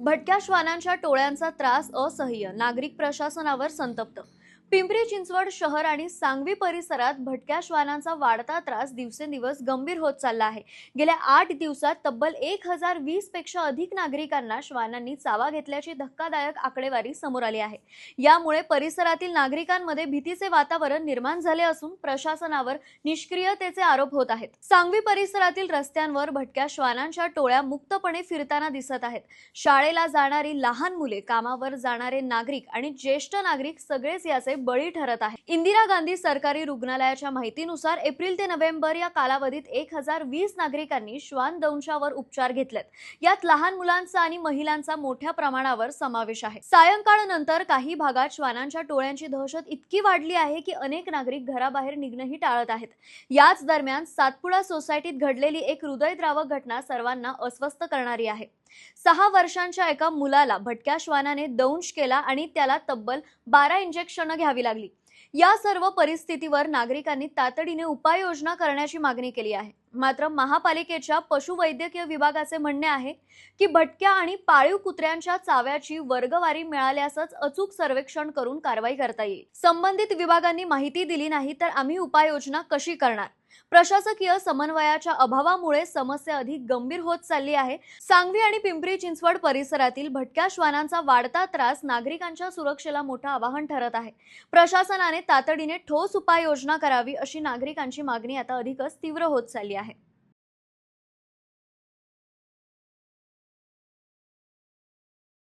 भटक्या श्वानांच्या टोळ्यांचा त्रास असह्य. नागरिक प्रशासनावर संतप्त. पिंपरी चिंचवड शहर आणि सांगवी परिसरात भटक्या श्वानांचा वाढता त्रास दिवसेंदिवस गंभीर होत चालला आहे. गेल्या आठ दिवसात तब्बल एक हजार वीसपेक्षा अधिक नागरिकांना श्वानांनी चावा घेतल्याची धक्कादायक आकडेवारी समोर आली आहे. यामुळे परिसरातील नागरिकांमध्ये भीतीचे वातावरण निर्माण झाले असून प्रशासनावर निष्क्रियतेचे आरोप होत आहेत. सांगवी परिसरातील रस्त्यांवर भटक्या श्वानांच्या टोळ्या मुक्तपणे फिरताना दिसत आहेत. शाळेला जाणारी लहान मुले कामावर जाणारे नागरिक आणि ज्येष्ठ नागरिक सगळेच याचे बळी ठरत आहे. इंदिरा गांधी सरकारी रुग्णालयाच्या माहितीनुसार एप्रिल ते नोव्हेंबर या कालावधीत एक हजार वीस नागरिकांनी श्वान दंशावर उपचार घेतलेत. यात लहान मुलांचा आणि महिलांचा मोठ्या प्रमाणावर समावेश आहे. सायंकाळ नंतर काही भागात श्वानांच्या टोळ्यांची दहशत इतकी वाढली आहे की अनेक नागरिक घराबाहेर निघणंही टाळत आहेत. याच दरम्यान सातपुडा सोसायटीत घडलेली एक हृदयद्रावक घटना सर्वांना अस्वस्थ करणारी आहे. सहा वर्षांच्या एका मुलाला भटक्या श्वानाने दंश केला आणि त्याला तब्बल बारा इंजेक्शनं घ्यावी लागली. या सर्व परिस्थितीवर नागरिकांनी तातडीने उपाययोजना करण्याची मागणी केली आहे. मात्र महापालिकेच्या पशुवैद्यकीय विभागाचे म्हणणे आहे की भटक्या आणि पाळीव कुत्र्यांच्या चाव्याची वर्गवारी मिळाल्यासच अचूक सर्वेक्षण करून कारवाई करता येईल. संबंधित विभागांनी माहिती दिली नाही तर आम्ही उपाययोजना कशी करणार? प्रशासकीय समन्वयाच्या अभावामुळे समस्या अधिक गंभीर होत चालली आहे. सांगवी आणि पिंपरी चिंचवड परिसरातील भटक्या श्वानांचा वाढता त्रास नागरिकांच्या सुरक्षेला मोठं आवाहन ठरत आहे. प्रशासनाने तातडीने ठोस उपाययोजना करावी अशी नागरिकांची मागणी आता अधिकच तीव्र होत चालली आहे.